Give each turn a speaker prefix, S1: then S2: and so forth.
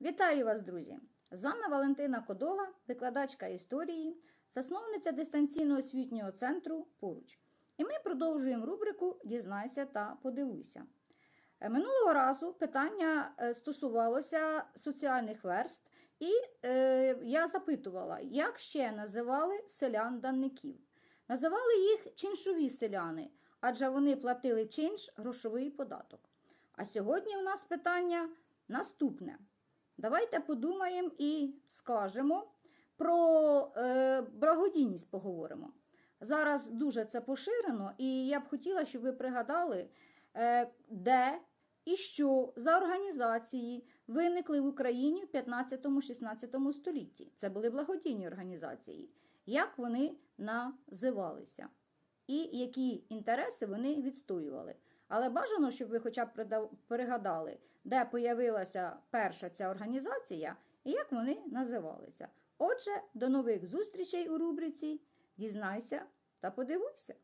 S1: Вітаю вас, друзі! З вами Валентина Кодола, викладачка історії, засновниця дистанційного освітнього центру Поруч. І ми продовжуємо рубрику Дізнайся та подивуйся. Е, Минулого разу питання е, стосувалося соціальних верст, і е, я запитувала, як ще називали селян-данників. Називали їх чиншові селяни, адже вони платили чинш грошовий податок. А сьогодні у нас питання наступне. Давайте подумаємо і скажемо про е, благодійність поговоримо. Зараз дуже це поширено, і я б хотіла, щоб ви пригадали, е, де і що за організації виникли в Україні в 15-16 столітті. Це були благодійні організації. Як вони називалися? і які інтереси вони відстоювали. Але бажано, щоб ви хоча б пригадали, де появилася перша ця організація і як вони називалися. Отже, до нових зустрічей у рубриці Дізнайся та подивуйся!